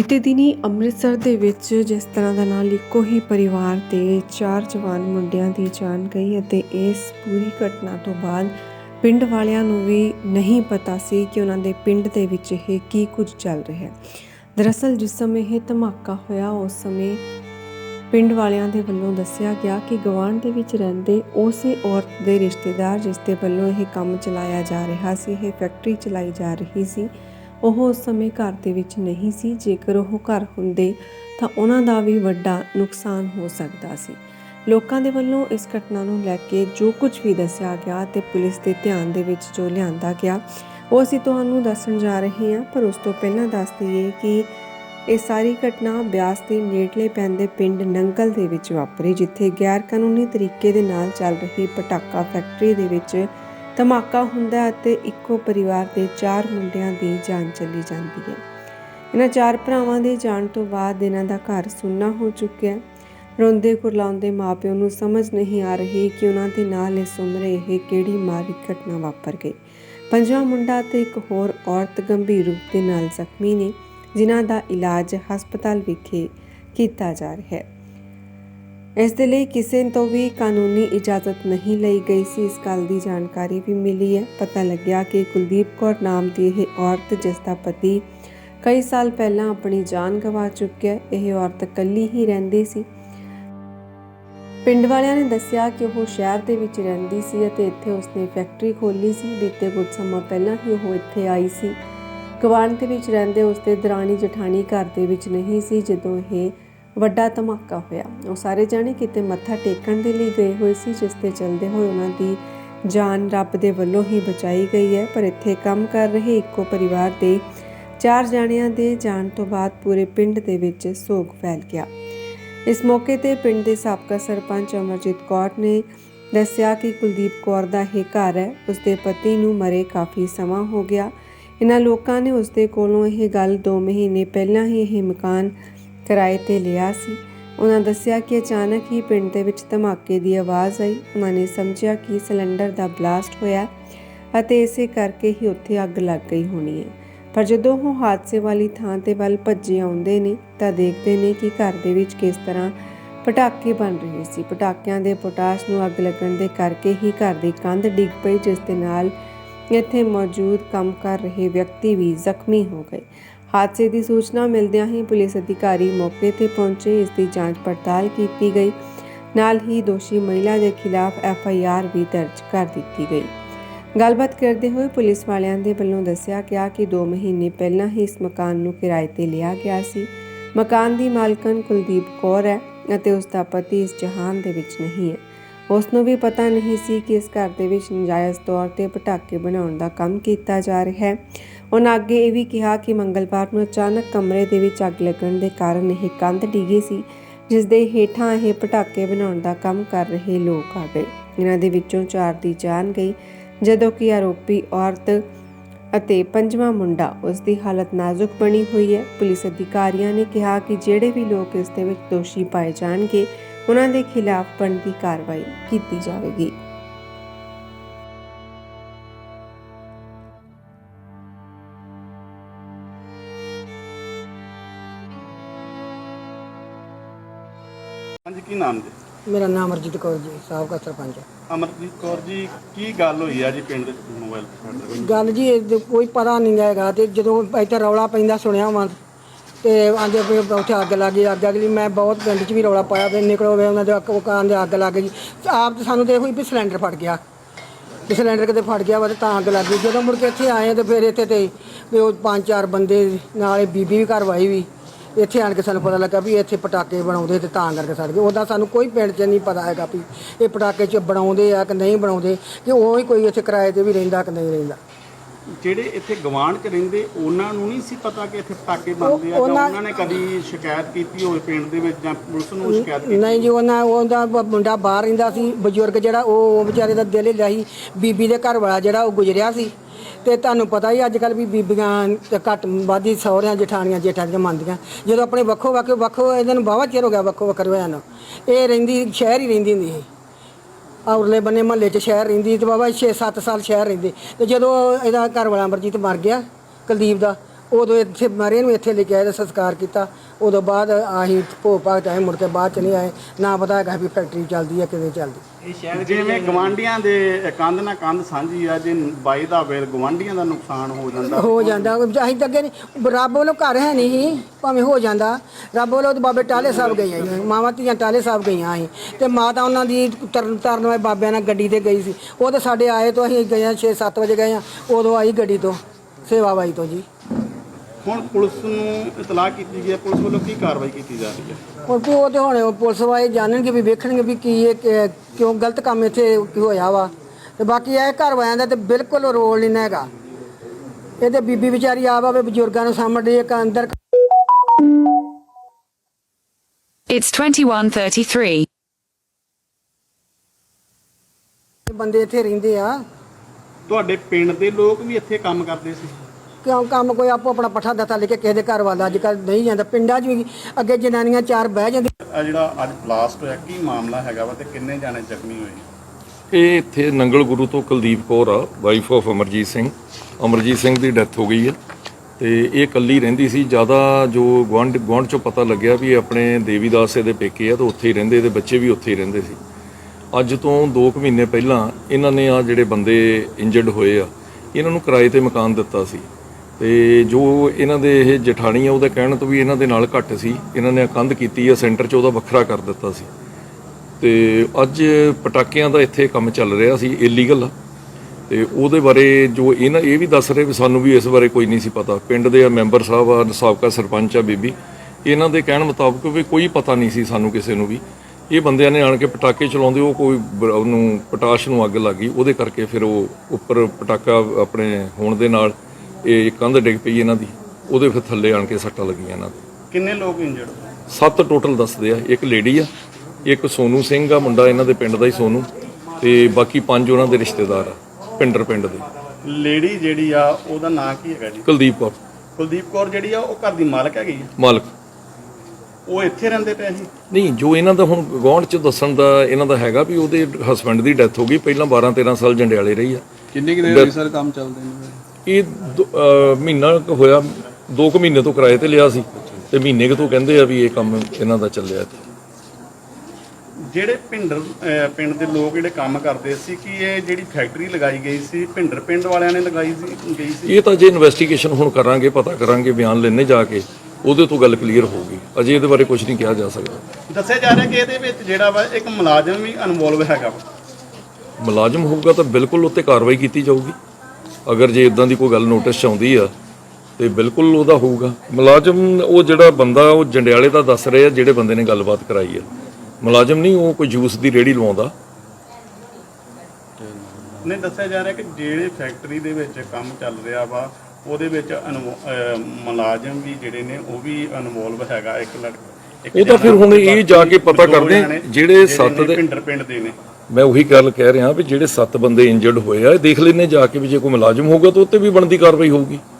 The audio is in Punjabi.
ਬੀਤੇ ਦਿਨੀ ਅੰਮ੍ਰਿਤਸਰ ਦੇ ਵਿੱਚ ਜਿਸ ਤਰ੍ਹਾਂ ਦਾ ਨਾਲ ਇੱਕੋ ਹੀ ਪਰਿਵਾਰ ਦੇ ਚਾਰ ਜਵਾਨ ਮੁੰਡਿਆਂ ਦੀ ਜਾਨ ਗਈ ਅਤੇ ਇਸ ਪੂਰੀ ਘਟਨਾ ਤੋਂ ਬਾਅਦ ਪਿੰਡ ਵਾਲਿਆਂ ਨੂੰ ਵੀ ਨਹੀਂ ਪਤਾ ਸੀ ਕਿ ਉਹਨਾਂ ਦੇ ਪਿੰਡ ਦੇ ਵਿੱਚ ਇਹ ਕੀ ਕੁਝ ਚੱਲ ਰਿਹਾ ਹੈ। ਦਰਅਸਲ ਜਿਸ ਸਮੇਂ ਇਹ ਧਮਾਕਾ ਹੋਇਆ, ਉਸ ਸਮੇਂ ਪਿੰਡ ਵਾਲਿਆਂ ਦੇ ਵੱਲੋਂ ਦੱਸਿਆ ਗਿਆ ਕਿ ਗਵਾਂਢ ਦੇ ਵਿੱਚ ਰਹਿੰਦੇ ਉਸੇ ਔਰਤ ਦੇ ਰਿਸ਼ਤੇਦਾਰ ਜਿਸ ਦੇ ਵੱਲੋਂ ਇਹ ਕੰਮ ਚਲਾਇਆ ਜਾ ਰਿਹਾ ਸੀ, ਇਹ ਫੈਕਟਰੀ ਚਲਾਈ ਜਾ ਰਹੀ ਸੀ। ਉਹ ਉਸ ਸਮੇਂ ਘਰ ਦੇ ਵਿੱਚ ਨਹੀਂ ਸੀ। ਜੇਕਰ ਉਹ ਘਰ ਹੁੰਦੇ ਤਾਂ ਉਹਨਾਂ ਦਾ ਵੀ ਵੱਡਾ ਨੁਕਸਾਨ ਹੋ ਸਕਦਾ ਸੀ। ਲੋਕਾਂ ਦੇ ਵੱਲੋਂ ਇਸ ਘਟਨਾ ਨੂੰ ਲੈ ਕੇ ਜੋ ਕੁਝ ਵੀ ਦੱਸਿਆ ਗਿਆ ਤੇ ਪੁਲਿਸ ਦੇ ਧਿਆਨ ਦੇ ਵਿੱਚ ਜੋ ਲਿਆਂਦਾ ਗਿਆ, ਉਹ ਅਸੀਂ ਤੁਹਾਨੂੰ ਦੱਸਣ ਜਾ ਰਹੇ ਹਾਂ। ਪਰ ਉਸ ਤੋਂ ਪਹਿਲਾਂ ਦੱਸ ਦਈਏ ਕਿ ਇਹ ਸਾਰੀ ਘਟਨਾ ਬਿਆਸ ਦੇ ਨੇੜਲੇ ਪੈਂਦੇ ਪਿੰਡ ਨੰਗਲ ਦੇ ਵਿੱਚ ਵਾਪਰੀ, ਜਿੱਥੇ ਗੈਰ ਕਾਨੂੰਨੀ ਤਰੀਕੇ ਦੇ ਨਾਲ ਚੱਲ ਰਹੀ ਪਟਾਕਾ ਫੈਕਟਰੀ ਦੇ ਵਿੱਚ ਧਮਾਕਾ ਹੁੰਦਾ ਅਤੇ ਇੱਕੋ ਪਰਿਵਾਰ ਦੇ ਚਾਰ ਮੁੰਡਿਆਂ ਦੀ ਜਾਨ ਚਲੀ ਜਾਂਦੀ ਹੈ। ਇਹਨਾਂ ਚਾਰ ਭਰਾਵਾਂ ਦੇ ਜਾਣ ਤੋਂ ਬਾਅਦ ਇਹਨਾਂ ਦਾ ਘਰ ਸੁੰਨਾ ਹੋ ਚੁੱਕਿਆ ਰੋਂਦੇ ਕੁਰਲਾਉਂਦੇ ਮਾਪਿਆਂ ਨੂੰ ਸਮਝ ਨਹੀਂ ਆ ਰਹੀ ਕਿ ਉਹਨਾਂ ਦੇ ਨਾਲ ਇਸ ਉਮਰੇ ਇਹ ਕਿਹੜੀ ਮਾੜੀ ਘਟਨਾ ਵਾਪਰ ਗਈ। ਪੰਜਵਾਂ ਮੁੰਡਾ ਤੇ ਇੱਕ ਹੋਰ ਔਰਤ ਗੰਭੀਰ ਰੂਪ ਦੇ ਨਾਲ ਜ਼ਖਮੀ ਨੇ, ਜਿਨ੍ਹਾਂ ਦਾ ਇਲਾਜ ਹਸਪਤਾਲ ਵਿਖੇ ਕੀਤਾ ਜਾ ਰਿਹਾ ਹੈ। ਇਸ ਦੇ ਲਈ ਕਿਸੇ ਤੋਂ ਵੀ ਕਾਨੂੰਨੀ ਇਜਾਜ਼ਤ ਨਹੀਂ ਲਈ ਗਈ ਸੀ। ਇਸ ਗੱਲ ਦੀ ਜਾਣਕਾਰੀ ਵੀ ਮਿਲੀ ਹੈ। ਪਤਾ ਲੱਗਿਆ ਕਿ ਕੁਲਦੀਪ ਕੌਰ ਨਾਮ ਦੀ ਇਹ ਔਰਤ, ਜਿਸ ਦਾ ਪਤੀ ਕਈ ਸਾਲ ਪਹਿਲਾਂ ਆਪਣੀ ਜਾਨ ਗਵਾ ਚੁੱਕਿਆ, ਇਹ ਔਰਤ ਇਕੱਲੀ ਹੀ ਰਹਿੰਦੀ ਸੀ। ਪਿੰਡ ਵਾਲਿਆਂ ਨੇ ਦੱਸਿਆ ਕਿ ਉਹ ਸ਼ਹਿਰ ਦੇ ਵਿੱਚ ਰਹਿੰਦੀ ਸੀ ਅਤੇ ਇੱਥੇ ਉਸਨੇ ਫੈਕਟਰੀ ਖੋਲੀ ਸੀ। ਬੀਤੇ ਕੁਝ ਸਮਾਂ ਪਹਿਲਾਂ ਹੀ ਉਹ ਇੱਥੇ ਆਈ ਸੀ। ਗਵਾਂਢ ਦੇ ਵਿੱਚ ਰਹਿੰਦੇ ਉਸਦੇ ਦਰਾਣੀ ਜਠਾਣੀ ਘਰ ਦੇ ਵਿੱਚ ਨਹੀਂ ਸੀ। ਜਦੋਂ ਇਹ ਵੱਡਾ ਧਮਾਕਾ ਹੋਇਆ। ਉਹ ਸਾਰੇ ਜਾਣੇ ਕਿਤੇ ਮੱਥਾ ਟੇਕਣ ਦੇ ਲਈ ਗਏ ਹੋਏ ਸੀ, ਜਿਸ ਤੇ ਚਲਦੇ ਹੋਏ ਉਹਨਾਂ ਦੀ ਜਾਨ ਰੱਬ ਦੇ ਵੱਲੋਂ ਹੀ ਬਚਾਈ ਗਈ ਹੈ। ਪਰ ਇੱਥੇ ਕੰਮ ਕਰ ਰਹੇ ਇੱਕੋ ਪਰਿਵਾਰ ਦੇ ਚਾਰ ਜਾਣਿਆਂ ਦੇ ਜਾਣ ਤੋਂ ਬਾਅਦ ਪੂਰੇ ਪਿੰਡ ਦੇ ਵਿੱਚ ਸੋਗ ਫੈਲ ਗਿਆ। ਇਸ ਮੌਕੇ ਤੇ ਪਿੰਡ ਦੇ ਸਾਬਕਾ ਸਰਪੰਚ ਅਮਰਜੀਤ ਕੌਰ ਨੇ ਦੱਸਿਆ ਕਿ ਕੁਲਦੀਪ ਕੌਰ ਦਾ ਇਹ ਘਰ ਹੈ। ਉਸਦੇ ਪਤੀ ਨੂੰ ਮਰੇ ਕਾਫੀ ਸਮਾਂ ਹੋ ਗਿਆ। ਇਹਨਾਂ ਲੋਕਾਂ ਨੇ ਉਸਦੇ ਕੋਲੋਂ ਇਹ ਗੱਲ 2 ਮਹੀਨੇ ਪਹਿਲਾਂ ਹੀ ਇਹ ਮਕਾਨ ਕਿਰਾਏ ਤੇ ਲਿਆ ਸੀ। ਉਹਨਾਂ ਦੱਸਿਆ ਕਿ ਅਚਾਨਕ ਹੀ ਪਿੰਡ ਦੇ ਵਿੱਚ ਧਮਾਕੇ ਦੀ ਆਵਾਜ਼ ਆਈ। ਉਹਨਾਂ ਨੇ ਸਮਝਿਆ ਕਿ ਸਿਲੰਡਰ ਦਾ ਬਲਾਸਟ ਹੋਇਆ ਅਤੇ ਇਸੇ ਕਰਕੇ ਹੀ ਉੱਥੇ ਅੱਗ ਲੱਗ ਗਈ ਹੋਣੀ ਹੈ। ਪਰ ਜਦੋਂ ਉਹ ਹਾਦਸੇ ਵਾਲੀ ਥਾਂ ਤੇ ਵੱਲ ਭੱਜੇ ਆਉਂਦੇ ਨੇ ਤਾਂ ਦੇਖਦੇ ਨੇ ਕਿ ਘਰ ਦੇ ਵਿੱਚ ਕਿਸ ਤਰ੍ਹਾਂ ਪਟਾਕੇ ਬਣ ਰਹੇ ਸੀ। ਪਟਾਕਿਆਂ ਦੇ ਪੋਟਾਸ਼ ਨੂੰ ਅੱਗ ਲੱਗਣ ਦੇ ਕਰਕੇ ਹੀ ਘਰ ਦੀ ਕੰਧ ਡਿੱਗ ਪਈ, ਜਿਸ ਦੇ ਨਾਲ ਇੱਥੇ ਮੌਜੂਦ ਕੰਮ ਕਰ ਰਹੇ ਵਿਅਕਤੀ ਵੀ ਜ਼ਖਮੀ ਹੋ ਗਏ। ਹਾਦਸੇ ਦੀ ਸੂਚਨਾ ਮਿਲਦਿਆਂ ਹੀ ਪੁਲਿਸ ਅਧਿਕਾਰੀ ਮੌਕੇ ਤੇ ਪਹੁੰਚੇ। ਇਸ ਦੀ ਜਾਂਚ ਪੜਤਾਲ ਕੀਤੀ ਗਈ। ਨਾਲ ਹੀ ਦੋਸ਼ੀ ਮਹਿਲਾ ਦੇ ਖਿਲਾਫ ਐਫ ਆਈ ਆਰ ਵੀ ਦਰਜ ਕਰ ਦਿੱਤੀ ਗਈ। ਗੱਲਬਾਤ ਕਰਦੇ ਹੋਏ ਪੁਲਿਸ ਵਾਲਿਆਂ ਦੇ ਵੱਲੋਂ ਦੱਸਿਆ ਗਿਆ ਕਿ 2 ਮਹੀਨੇ ਪਹਿਲਾਂ ਹੀ ਇਸ ਮਕਾਨ ਨੂੰ ਕਿਰਾਏ ਤੇ ਲਿਆ ਗਿਆ ਸੀ। ਮਕਾਨ ਦੀ ਮਾਲਕਨ ਕੁਲਦੀਪ ਕੌਰ ਹੈ ਅਤੇ ਉਸ ਦਾ ਪਤੀ ਇਸ ਜਹਾਨ ਦੇ ਵਿੱਚ ਨਹੀਂ ਹੈ। ਉਸ ਨੂੰ ਵੀ ਪਤਾ ਨਹੀਂ ਸੀ ਕਿ ਇਸ ਘਰ ਦੇ ਵਿੱਚ ਨਜਾਇਜ਼ ਤੌਰ ਤੇ ਪਟਾਕੇ ਬਣਾਉਣ ਦਾ ਕੰਮ ਕੀਤਾ ਜਾ ਰਿਹਾ ਹੈ। ਉਹਨਾਂ ਅੱਗੇ ਇਹ ਵੀ ਕਿਹਾ ਕਿ ਮੰਗਲਵਾਰ ਨੂੰ ਅਚਾਨਕ ਕਮਰੇ ਦੇ ਵਿੱਚ ਅੱਗ ਲੱਗਣ ਦੇ ਕਾਰਨ ਇਹ ਕੰਧ ਡਿੱਗੀ ਸੀ ਜਿਸ ਦੇ ਹੇਠਾਂ ਇਹ ਪਟਾਕੇ ਬਣਾਉਣ ਦਾ ਕੰਮ ਕਰ ਰਹੇ ਲੋਕ ਆ ਗਏ। ਇਹਨਾਂ ਦੇ ਵਿੱਚੋਂ ਚਾਰ ਦੀ ਜਾਨ ਗਈ, ਜਦੋਂ ਕਿ ਆਰੋਪੀ ਔਰਤ ਅਤੇ ਪੰਜਵਾਂ ਮੁੰਡਾ ਉਸ ਦੀ ਹਾਲਤ ਨਾਜ਼ੁਕ ਬਣੀ ਹੋਈ ਹੈ। ਪੁਲਿਸ ਅਧਿਕਾਰੀਆਂ ਨੇ ਕਿਹਾ ਕਿ ਜਿਹੜੇ ਵੀ ਲੋਕ ਇਸ ਦੇ ਵਿੱਚ ਦੋਸ਼ੀ ਪਾਏ ਜਾਣਗੇ, ਉਹਨਾਂ ਦੇ ਖਿਲਾਫ ਬਣਦੀ ਕਾਰਵਾਈ ਕੀਤੀ ਜਾਵੇਗੀ। ਨਾਮ ਜੀ? ਮੇਰਾ ਨਾਮ ਅਰਜੀਤ ਕੌਰ ਜੀ ਸਾਬਕਾ ਸਰਪੰਚ। ਅਮਰਜੀਤ ਕੌਰ ਜੀ ਕੀ ਗੱਲ ਹੋਈ ਆ ਜੀ ਪਿੰਡ ਦੇ ਮੋਬਾਈਲ ਫੋਨ ਗੱਲ ਜੀ ਇਹ ਕੋਈ ਪਤਾ ਨਹੀਂ ਹੈਗਾ ਤੇ ਜਦੋਂ ਇੱਥੇ ਰੌਲਾ ਪੈਂਦਾ ਸੁਣਿਆ ਵਾਂ ਤੇ ਆਂਦੇ ਵੀ ਉੱਥੇ ਅੱਗ ਲੱਗ ਗਈ ਅੱਗ ਅਗਲੀ ਮੈਂ ਬਹੁਤ ਪਿੰਡ 'ਚ ਵੀ ਰੌਲਾ ਪਾਇਆ ਵੀ ਨਿਕਲੋ ਵੇ ਉਹਨਾਂ ਦੇ ਅੱਗ ਮਕਾਨ ਦੇ ਅੱਗ ਲੱਗ ਗਈ। ਆਪ ਤਾਂ ਸਾਨੂੰ ਤੇ ਇਹੋ ਹੀ ਵੀ ਸਿਲੰਡਰ ਫਟ ਗਿਆ। ਸਿਲੰਡਰ ਕਿਤੇ ਫਟ ਗਿਆ ਵਾ ਤੇ ਤਾਂ ਅੱਗ ਲੱਗ ਗਈ। ਜਦੋਂ ਮੁੜ ਕੇ ਇੱਥੇ ਆਏ ਤੇ ਫਿਰ ਇੱਥੇ ਤੇ ਵੀ ਉਹ ਪੰਜ ਚਾਰ ਬੰਦੇ ਨਾਲੇ ਬੀਬੀ ਵੀ ਘਰ ਵਾਈ ਵੀ ਇੱਥੇ ਆਣ ਕੇ ਸਾਨੂੰ ਪਤਾ ਲੱਗਾ ਵੀ ਇੱਥੇ ਪਟਾਕੇ ਬਣਾਉਂਦੇ ਤੇ ਤਾਂ ਕਰਕੇ ਸੜ ਗਏ। ਉਹਦਾ ਸਾਨੂੰ ਕੋਈ ਪਿੰਡ 'ਚ ਨਹੀਂ ਪਤਾ ਹੈਗਾ ਵੀ ਇਹ ਪਟਾਕੇ 'ਚ ਬਣਾਉਂਦੇ ਆ ਕਿ ਨਹੀਂ ਬਣਾਉਂਦੇ ਕਿ ਉਹ ਹੀ ਕੋਈ ਇੱਥੇ ਕਿਰਾਏ ਤੇ ਵੀ ਰਹਿੰਦਾ ਕਿ ਨਹੀਂ ਰਹਿੰਦਾ। ਜਿਹੜੇ ਇੱਥੇ ਗਵਾਂਢ ਚ ਰਹਿੰਦੇ ਉਹਨਾਂ ਨੂੰ ਨਹੀਂ ਸੀ ਪਤਾ ਕਿ ਇੱਥੇ ਪਟਾਕੇ ਬਣਦੇ ਆ ਜਾਂ ਉਹਨਾਂ- ਉਹਨਾਂ ਨੇ ਕਦੀ ਸ਼ਿਕਾਇਤ ਕੀਤੀ ਹੋਵੇ ਪਿੰਡ ਦੇ ਵਿੱਚ ਜਾਂ ਪੁਲਿਸ ਨੂੰ ਸ਼ਿਕਾਇਤ ਕੀਤੀ ਨਹੀਂ ਜੀ ਉਹਨਾਂ ਉਹਦਾ ਬ- ਮੁੰਡਾ ਬਾਹਰ ਰਹਿੰਦਾ ਸੀ ਬਜ਼ੁਰਗ ਜਿਹੜਾ ਉਹ ਉਹ ਵਿਚਾਰੇ ਦਾ ਦਿਲ ਹਿੱਲਿਆ ਸੀ। ਬੀਬੀ ਦੇ ਘਰ ਵਾਲਾ ਜਿਹੜਾ ਉਹ ਗੁਜਰਿਆ ਸੀ। ਤੇ ਤੁਹਾਨੂੰ ਪਤਾ ਹੀ ਅੱਜ ਕੱਲ ਵੀ ਬੀਬੀਆਂ ਘੱਟ ਵਾਦੀ ਸਹੁਰਿਆਂ, ਜਠਾਣੀਆਂ, ਜੇਠਾਂ ਦੀਆਂ ਮੰਨਦੀਆਂ। ਜਦੋਂ ਆਪਣੇ ਵੱਖੋ ਵੱਖ, ਵੱਖੋ ਇਹਨਾਂ ਨੂੰ ਬਾਵਾ ਚਿਰ ਹੋ ਗਿਆ ਵੱਖੋ ਵੱਖਰੇ ਹੋਇਆ ਨੂੰ। ਇਹ ਰਹਿੰਦੀ, ਸ਼ਹਿਰ ਹੀ ਰਹਿੰਦੀ ਹੁੰਦੀ ਸੀ। ਔਰਲੇ ਬੰਨੇ ਮਹੱਲੇ 'ਚ ਸ਼ਹਿਰ ਰਹਿੰਦੀ ਤੇ ਬਾਬਾ 6-7 ਸਾਲ ਸ਼ਹਿਰ ਰਹਿੰਦੇ। ਤੇ ਜਦੋਂ ਇਹਦਾ ਘਰ ਵਾਲਾ ਅਮਰਜੀਤ ਮਰ ਗਿਆ, ਕੁਲਦੀਪ ਦਾ ਉਦੋਂ ਇੱਥੇ ਮਰੇ ਨੂੰ ਇੱਥੇ ਲੈ ਕੇ ਆਏ ਤੇ ਸੰਸਕਾਰ ਕੀਤਾ। ਉਦੋਂ ਬਾਅਦ ਆਹੀ ਭੋ ਭਾਗ ਚਾਹੇ ਮੁੜ ਕੇ ਬਾਅਦ ਚ ਨਹੀਂ ਆਏ ਨਾ ਪਤਾ ਹੈਗਾ ਵੀ ਫੈਕਟਰੀ ਚੱਲਦੀ ਹੈ ਕਿਵੇਂ ਚੱਲਦੀ। ਜਿਵੇਂ ਗਵਾਂਡੀਆਂ ਦੇ ਕੰਧ ਨਾਲ ਕੰਧ ਸਾਂਝੀ ਆ ਜੇ ਬਾਈ ਦਾ ਵੇਲ ਗਵਾਂਡੀਆਂ ਦਾ ਨੁਕਸਾਨ ਹੋ ਜਾਂਦਾ। ਹੋ ਜਾਂਦਾ। ਅਸੀਂ ਤਾਂ ਅੱਗੇ ਨਹੀਂ ਰੱਬ ਵੱਲੋਂ ਘਰ ਹੈ ਨਹੀਂ ਸੀ, ਭਾਵੇਂ ਹੋ ਜਾਂਦਾ। ਰੱਬ ਵੱਲੋਂ ਤੇ ਬਾਬੇ ਟਾਲੇ ਸਾਹਿਬ ਗਈਆਂ ਸੀ। ਮਾਵਾਂ ਧੀਆਂ ਟਾਲੇ ਸਾਹਿਬ ਗਈਆਂ ਸੀ। ਤੇ ਮਾਤਾ ਉਹਨਾਂ ਦੀ ਤਰਨ ਤਰਨ ਵਾਲੇ ਬਾਬਿਆਂ ਨਾਲ ਗੱਡੀ ਤੇ ਗਈ ਸੀ। ਉਹ ਤੇ ਸਾਡੇ ਆਏ ਤੋਂ ਅਸੀਂ ਗਏ 6-7 ਵਜੇ ਗਏ ਆ। ਉਦੋਂ ਆਈ ਗੱਡੀ ਤੋਂ ਸੇਵਾ ਬਾਈ ਤੋਂ ਜੀ। ਹੁਣ ਪੁਲਿਸ ਨੂੰ ਇਤਲਾਹ ਕੀਤੀ ਗਈ ਹੈ? ਪੁਲਿਸ ਵੱਲੋਂ ਕੀ ਕਾਰਵਾਈ ਕੀਤੀ ਜਾ ਰਹੀ ਹੈ? ਹੁਣ ਵੀ ਉਹ ਤੇ ਹੁਣ ਪੁਲਿਸ ਵਾਲੇ ਜਾਣਨਗੇ ਵੀ ਵੇਖਣਗੇ ਵੀ ਕੀ ਇਹ ਕਿ- ਕਿਉਂ ਗਲਤ ਕੰਮ ਇੱਥੇ ਕੀ ਹੋਇਆ ਵਾ। ਤੇ ਬਾਕੀ ਇਹ ਘਰ ਵਾਲਿਆਂ ਦਾ ਤੇ ਬਿਲਕੁਲ ਰੋਲ ਨਹੀਂ ਨਾ ਹੈਗਾ। ਇਹ ਤੇ ਬੀਬੀ ਵਿਚਾਰੀ ਆਪ ਆਵੇ ਬਜ਼ੁਰਗਾਂ ਨੂੰ ਸਾਹਮਣੇ ਇੱਕ ਅੰਦਰ It's 2133. ਬੰਦੇ ਇੱਥੇ ਰਹਿੰਦੇ ਆ। ਤੁਹਾਡੇ ਪਿੰਡ ਦੇ ਲੋਕ ਵੀ ਇੱਥੇ ਕੰਮ ਕਰਦੇ ਸੀ? ਕਿਉਂ ਕੰਮ ਕੋਈ ਆਪੋ ਆਪਣਾ ਪੱਠਾ ਦੱਤਾ ਲੈ ਕੇ ਕਿਸੇ ਦੇ ਘਰ ਵਾਲਾ? ਅੱਜ ਕੱਲ ਨਹੀਂ ਜਾਂਦਾ। ਪਿੰਡਾਂ 'ਚ ਵੀ ਅੱਗੇ ਜਨਾਨੀਆਂ ਚਾਰ ਬਹਿ ਜਾਂਦੀਆਂ। ਆ ਜਿਹੜਾ ਅੱਜ ਬਲਾਸਟ ਹੋਇਆ ਕੀ ਮਾਮਲਾ ਹੈਗਾ ਵਾ ਤੇ ਕਿੰਨੇ ਜਾਣੇ ਜ਼ਖਮੀ ਹੋਏ? ਇਹ ਇੱਥੇ ਨੰਗਲ ਗੁਰੂ ਤੋਂ ਕੁਲਦੀਪ ਕੌਰ ਆ ਵਾਈਫ ਆਫ ਅਮਰਜੀਤ ਸਿੰਘ। ਅਮਰਜੀਤ ਸਿੰਘ ਦੀ ਡੈਥ ਹੋ ਗਈ ਹੈ। ਤੇ ਇਹ ਇਕੱਲੀ ਰਹਿੰਦੀ ਸੀ। ਜ਼ਿਆਦਾ ਜੋ ਗੁਆਂਢ ਗੁਆਂਢ ਚੋਂ ਪਤਾ ਲੱਗਿਆ ਵੀ ਇਹ ਆਪਣੇ ਦੇਵੀਦਾਸ ਦੇ ਪੇਕੇ ਆ ਤੇ ਉੱਥੇ ਹੀ ਰਹਿੰਦੇ ਇਹਦੇ ਬੱਚੇ ਵੀ ਉੱਥੇ ਹੀ ਰਹਿੰਦੇ ਸੀ। ਅੱਜ ਤੋਂ 2 ਕੁ ਮਹੀਨੇ ਪਹਿਲਾਂ ਇਹਨਾਂ ਨੇ ਆ ਜਿਹੜੇ ਬੰਦੇ ਇੰਜਰਡ ਹੋਏ ਆ ਇਹਨਾਂ ਨੂੰ ਕਿਰਾਏ ਤੇ ਮਕਾਨ ਦਿੱਤਾ ਸੀ। ਤੇ ਜੋ ਇਹਨਾਂ ਦੇ ਇਹ ਜਠਾਣੀ ਆ, ਉਹਦਾ ਕਹਿਣ ਤੋਂ ਵੀ ਇਹਨਾਂ ਦੇ ਨਾਲ ਘੱਟ ਸੀ। ਇਹਨਾਂ ਨੇ ਕੰਧ ਕੀਤੀ ਆ, ਸੈਂਟਰ 'ਚ ਉਹਦਾ ਵੱਖਰਾ ਕਰ ਦਿੱਤਾ ਸੀ। ਤੇ ਅੱਜ ਪਟਾਕਿਆਂ ਦਾ ਇੱਥੇ ਕੰਮ ਚੱਲ ਰਿਹਾ ਸੀ ਇਲੀਗਲ ਤੇ ਉਹਦੇ ਬਾਰੇ ਜੋ ਇਹਨਾਂ ਇਹ ਵੀ ਦੱਸ ਰਹੇ ਵੀ ਸਾਨੂੰ ਵੀ ਇਸ ਬਾਰੇ ਕੋਈ ਨਹੀਂ ਸੀ ਪਤਾ। ਪਿੰਡ ਦੇ ਆ ਮੈਂਬਰ ਸਾਹਿਬ ਆ, ਸਾਬਕਾ ਸਰਪੰਚ ਆ, ਬੀਬੀ। ਇਹਨਾਂ ਦੇ ਕਹਿਣ ਮੁਤਾਬਕ ਵੀ ਕੋਈ ਪਤਾ ਨਹੀਂ ਸੀ ਸਾਨੂੰ ਕਿਸੇ ਨੂੰ ਵੀ। ਇਹ ਬੰਦਿਆਂ ਨੇ ਆਣ ਕੇ ਪਟਾਕੇ ਚਲਾਉਂਦੇ, ਉਹ ਕੋਈ ਉਹਨੂੰ ਪਟਾਸ਼ ਨੂੰ ਅੱਗ ਲੱਗ ਗਈ। ਉਹਦੇ ਕਰਕੇ ਫਿਰ ਉਹ ਉੱਪਰ ਪਟਾਕਾ ਆਪਣੇ ਹੋਣ ਦੇ ਨਾਲ ਇਹ ਕੰਧ ਡਿੱਗ ਪਈ ਇਹਨਾਂ ਦੀ ਉਹਦੇ ਫਿਰ ਥੱਲੇ ਆਣ ਕੇ ਸੱਟਾਂ ਲੱਗੀਆਂ ਇਹਨਾਂ ਦੇ। ਕਿੰਨੇ ਲੋਕ ਇੰਜਰਡ ਸੱਤ ਟੋਟਲ ਦੱਸਦੇ ਆ ਇੱਕ ਲੇਡੀ ਆ ਇੱਕ ਸੋਨੂ ਸਿੰਘ ਆ ਮੁੰਡਾ ਇਹਨਾਂ ਦੇ ਪਿੰਡ ਦਾ ਹੀ ਸੋਨੂ ਤੇ ਬਾਕੀ ਪੰਜ ਉਹਨਾਂ ਦੇ ਰਿਸ਼ਤੇਦਾਰ ਆ ਪਿੰਡਰ ਪਿੰਡ ਦੇ। ਲੇਡੀ ਜਿਹੜੀ ਆ ਉਹਦਾ ਨਾਂ ਕੀ ਹੈਗਾ ਜੀ? ਕੁਲਦੀਪ ਕੌਰ। ਕੁਲਦੀਪ ਕੌਰ ਜਿਹੜੀ ਆ ਉਹ ਘਰ ਦੀ ਮਾਲਕ ਹੈਗੀ ਆ? ਮਾਲਕ। ਉਹ ਇੱਥੇ ਰਹਿੰਦੇ ਪਏ ਸੀ ਨਹੀਂ ਜੋ ਇਹਨਾਂ ਦਾ ਹੁਣ ਗੌਂਡ ਚ ਦੱਸਣ ਦਾ ਇਹਨਾਂ ਦਾ ਹੈਗਾ ਵੀ ਉਹਦੇ ਹਸਬੰਡ ਦੀ ਡੈਥ ਹੋ ਗਈ ਪਹਿਲਾਂ 12 13 ਸਾਲ ਜੰਡਿਆਲੇ ਰਹੀ ਆ। ਕਿੰਨੇ ਕਿੰਨੇ ਸਰ ਕੰਮ ਚੱਲਦੇ ਨੇ? ਇਹ ਦੋ- ਅਹ ਮਹੀਨਾ ਕੁ ਹੋਇਆ 2 ਕੁ ਮਹੀਨੇ ਤੋਂ ਕਿਰਾਏ ਤੇ ਲਿਆ ਸੀ ਤੇ ਮਹੀਨੇ ਕੁ ਤੋਂ ਕਹਿੰਦੇ ਆ ਵੀ ਇਹ ਕੰਮ ਇਹਨਾਂ ਦਾ ਚੱਲਿਆ ਇੱਥੇ। ਜਿਹੜੇ ਭਿੰਡਰ ਅਹ ਪਿੰਡ ਦੇ ਲੋਕ ਜਿਹੜੇ ਕੰਮ ਕਰਦੇ ਸੀ ਕਿ ਇਹ ਜਿਹੜੀ ਫੈਕਟਰੀ ਲਗਾਈ ਗਈ ਸੀ ਭਿੰਡਰ ਪਿੰਡ ਵਾਲਿਆਂ ਨੇ ਲਗਾਈ ਸੀ ਗਈ ਸੀ? ਇਹ ਤਾਂ ਜੇ ਇਨਵੈਸਟੀਗੇਸ਼ਨ ਹੁਣ ਕਰਾਂਗੇ ਪਤਾ ਕਰਾਂਗੇ ਬਿਆਨ ਲੈਣੇ ਜਾ ਕੇ ਉਹਦੇ ਤੋਂ ਗੱਲ ਕਲੀਅਰ ਹੋਊਗੀ। ਅਜੇ ਇਹਦੇ ਬਾਰੇ ਕੁਝ ਨਹੀਂ ਕਿਹਾ ਜਾ ਸਕਦਾ। ਦੱਸਿਆ ਜਾ ਰਿਹਾ ਕਿ ਇਹਦੇ ਵਿੱਚ ਜਿਹੜਾ ਵਾ ਇੱਕ ਮੁਲਾਜ਼ਮ ਵੀ ਇਨਵੋਲਵ ਹੈਗਾ ਵਾ। ਮੁਲਾਜ਼ਮ ਹੋਊਗਾ ਤਾਂ ਬਿਲਕੁਲ ਉੱਤੇ ਕਾਰਵਾਈ ਕੀਤੀ ਜਾਊਗੀ। ਅਗਰ ਜੇ ਇਦਾਂ ਦੀ ਕੋਈ ਗੱਲ ਨੋਟਿਸ 'ਚ ਆਉਂਦੀ ਆ ਤੇ ਬਿਲਕੁਲ ਉਹਦਾ ਹੋਊਗਾ। ਮੁਲਾਜ਼ਮ ਉਹ ਜਿਹੜਾ ਬੰਦਾ ਉਹ ਜੰਡਿਆਲੇ ਦਾ ਦੱਸ ਰਿਹਾ ਜਿਹੜੇ ਬੰਦੇ ਨੇ ਗੱਲਬਾਤ ਕਰਾਈ ਆ। ਮੁਲਾਜ਼ਮ ਨਹੀਂ ਉਹ ਕੋਈ ਜੂਸ ਦੀ ਰੇੜੀ ਲਵਾਉਂਦਾ। ਨੇ ਦੱਸਿਆ ਜਾ ਰਿਹਾ ਕਿ ਜਿਹੜੇ ਫੈਕਟਰੀ ਦੇ ਵਿੱਚ ਕੰਮ ਚੱਲ ਰਿਹਾ ਵਾ ਉਹਦੇ ਵਿੱਚ ਮੁਲਾਜ਼ਮ ਵੀ ਜਿਹੜੇ ਨੇ ਉਹ ਵੀ ਇਨਵੋਲਵ ਹੈਗਾ। ਇੱਕ ਲੜਕਾ ਉਹ ਤਾਂ ਫਿਰ ਹੁਣ ਇਹ ਜਾ ਕੇ ਪਤਾ ਕਰਦੇ ਜਿਹੜੇ ਸੱਤ ਦੇ- ਭਿੰਡਰ ਪਿੰਡ ਦੇ ਨੇ। ਮੈਂ ਉਹੀ ਗੱਲ ਕਹਿ ਰਿਹਾ ਵੀ ਜਿਹੜੇ 7 ਬੰਦੇ ਇੰਜਰਡ ਹੋਏ ਆ, ਇਹ ਦੇਖ ਲੈਨੇ ਜਾ ਕੇ ਵੀ ਜੇ ਕੋਈ ਮੁਲਾਜ਼ਮ ਹੋਊਗਾ ਤਾਂ ਉੱਤੇ ਵੀ ਬਣਦੀ ਕਾਰਵਾਈ ਹੋਊਗੀ।